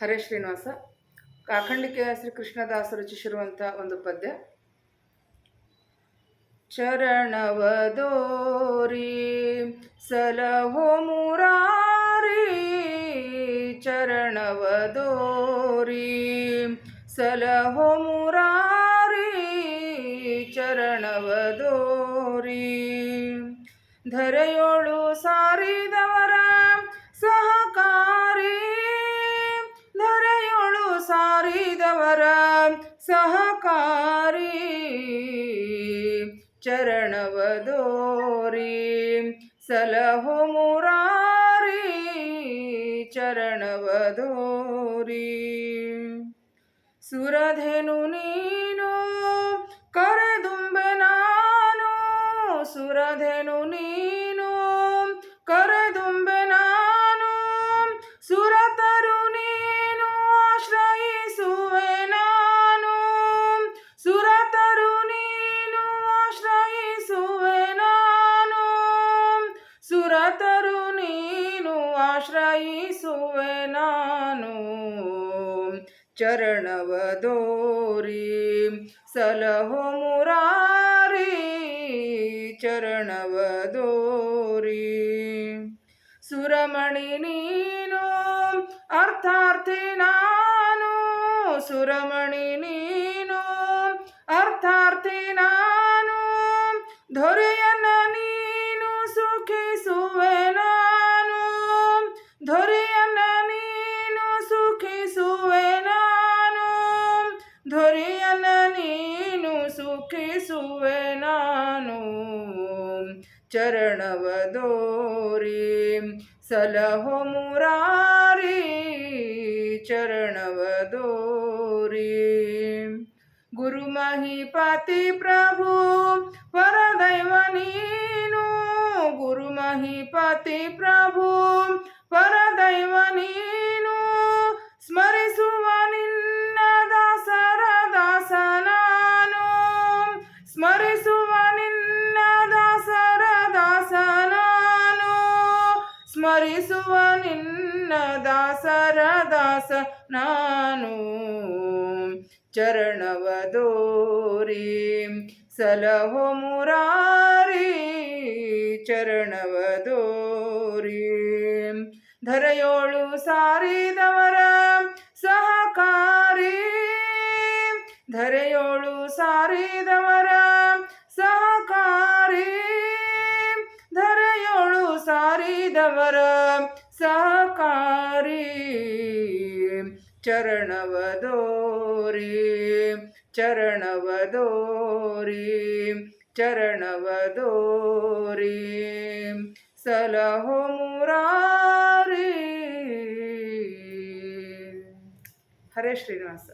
ಹರೇ ಶ್ರೀನಿವಾಸ. ಕಾಖಂಡಿಕೆಯ ಶ್ರೀ ಕೃಷ್ಣದಾಸ ರಚಿಸಿರುವಂಥ ಒಂದು ಪದ್ಯ. ಚರಣವದೋರಿ ಸಲಹೋ ಮುರಾರಿ, ಚರಣವದೋರಿ ಸಲಹೋ ಮುರಾರಿ, ಚರಣವದೋರಿ. ಧರೆಯೋಳು ಸಾರಿದವರ ಸಹಕಾರಿ ಚರಣವದೋರಿ ಸಲಹೋ ಮುರಾರಿ ಚರಣವದೋರಿ ಸುರಧೆನು ಆಶ್ರಯಿಸುವೆ ನಾನು. ಚರಣವದೋರಿ ಸಲಹೋ ಮುರಾರಿ ಚರಣವದೋರಿ ಸುರಮಣಿ ನೀನು, ಅರ್ಥಾರ್ಥಿ ನಾನು. ಸುರಮಣಿ ನೀನು, ಅರ್ಥಾರ್ಥಿ ನಾನು. ದೊರೆಯನ ದೊರೆಯನ ನೀನು ಸುಖಿಸುವೆ ನಾನು. ಚರಣವದೋರಿ ಸಲಹೋ ಮುರಾರಿ ಚರಣವದೋರಿ ಗುರು ಮಹಿಪತಿ ಪ್ರಭು, ಪರದೈವ ನೀನು. ಗುರು ಮಹಿಪತಿ ಪ್ರಭು, ಪರದೈವ ನೀನು. ಸ್ಮರಿಸುವ ಸ್ಮರಿಸುವ ನಿನ್ನ ದಾಸರ ದಾಸ ನಾನು ಚರಣವದೋರಿ ಸಲಹೋ ಮುರಾರಿ ಚರಣವದೋರಿ ಧರೆಯೋಳು ಸಾರಿದವರ ಸಹಕಾರಿ ಧರೆಯೋಳು ಸಾರಿದವರ ಸಾರಿದವರ ಸಹಕಾರಿ ಚರಣವದೋರಿ ಚರಣವದೋರಿ ಚರಣವದೋರಿ ಸಲಹೋ ಮುರಾರಿ ಹರೇ ಶ್ರೀನಿವಾಸ